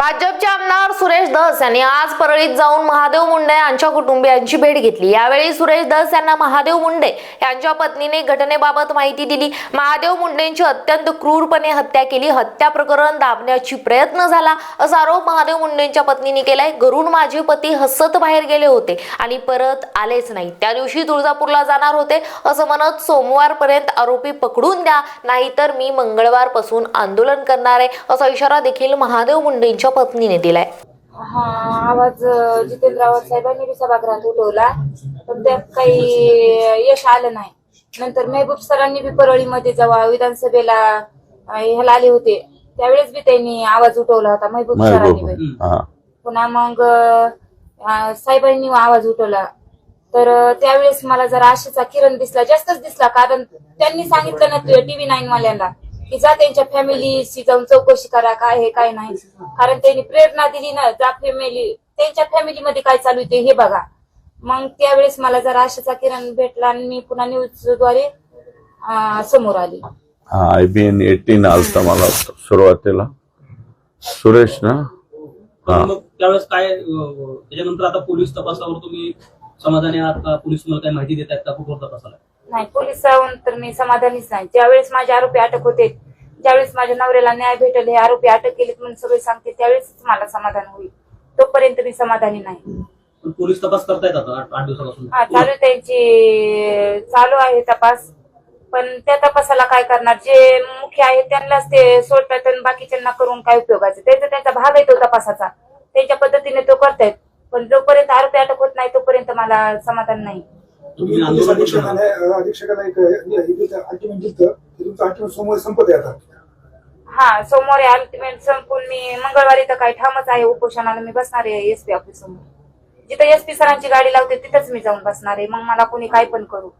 भाजपचे आमदार सुरेश धस यांनी आज परळीत जाऊन महादेव मुंडे यांच्या कुटुंबियांची भेट घेतली. यावेळी सुरेश धस यांना महादेव मुंडे यांच्या पत्नीने घटनेबाबत माहिती दिली. महादेव मुंडेंची अत्यंत क्रूरपणे हत्या केली. हत्या प्रकरण दाबण्याची प्रयत्न झाला असा आरोप महादेव मुंडेंच्या पत्नीने केलाय. घरून माझे पती हसत बाहेर गेले होते आणि परत आलेच नाही त्या दिवशी तुळजापूरला जाणार होते असं म्हणत सोमवारपर्यंत आरोपी पकडून द्या नाहीतर मी मंगळवारपासून आंदोलन करणार आहे असा इशारा देखील महादेव मुंडेंच्या पत्नीने दिलाय. हा आवाज जितेंद्र आवाज साहेबांनी बी सभागृहात उठवला. पण त्यात काही यश आलं नाही. नंतर मेहबूब सरांनी बी परळीमध्ये जेव्हा विधानसभेला ह्याला आले होते त्यावेळेस बी त्यांनी आवाज उठवला होता मेहबूब सरांनी बी. पुन्हा मग साहेबांनी वाज उठवला. तर त्यावेळेस मला जरा आशेचा किरण दिसला जास्तच दिसला कारण त्यांनी सांगितलं ना टीव्ही नाईन वाल्यांना की जा त्यांच्या फॅमिलीशी जाऊन चौकशी करा काय हे काय नाही. कारण त्यांनी प्रेरणा दिली ना जा फॅमिली त्यांच्या फॅमिलीमध्ये काय चालू आहे ते हे बघा. मग त्यावेळेस मला जरा आशेचा किरण भेटला आणि मी पुन्हा न्यूजद्वारे समोर आली. हा आय बी एन एटीन आलता मला सुरुवातीला. सुरेश ना? हा. मग त्यावेळेस काय अं, त्याच्यानंतर आता पोलीस तपासावर तुम्ही समाधानी आहात का? पोलीस तुम्हाला काय माहिती देत आहेत का? कुठवर तपासाला नाही पोलिसांवर तर मी समाधानीच नाही. ज्यावेळेस माझे आरोपी अटक होते ज्यावेळेस माझ्या नवऱ्याला न्याय भेटेल हे आरोपी अटक केलेत म्हणून सगळे सांगते त्यावेळेस मला समाधान होईल. तोपर्यंत मी समाधानी नाही. पण पोलीस तपास करतायत आता आठ आठ दिवसापासून. हा चालू त्यांची चालू आहे तपास. पण त्या तपासाला काय करणार? जे मुख्य आहेत त्यांनाच ते सोडतात आणि बाकीच्यांना करून काय उपयोगाचं? त्याचा त्यांचा भाग आहे तो तपासाचा. त्यांच्या पद्धतीने तो करतायत. पण जोपर्यंत आरोपी अटक होत नाही तोपर्यंत मला समाधान नाही. तुम्ही पोलीस आंदोलन करणार अधीक्षकाने अधीक्षकाला एक अल्टिमेट दिलं की तुमचं अल्टिमेट सोमवार संपत आहे आता. हा सोमवारी अल्टिमेट संपून मी मंगळवारी तर काय ठामच आहे उपोषणाला मी बसणार आहे एसपी ऑफिस समोर. जिथं एसपी सरांची गाडी लावते तिथंच मी जाऊन बसणार आहे. मग मला कोणी काय पण करू.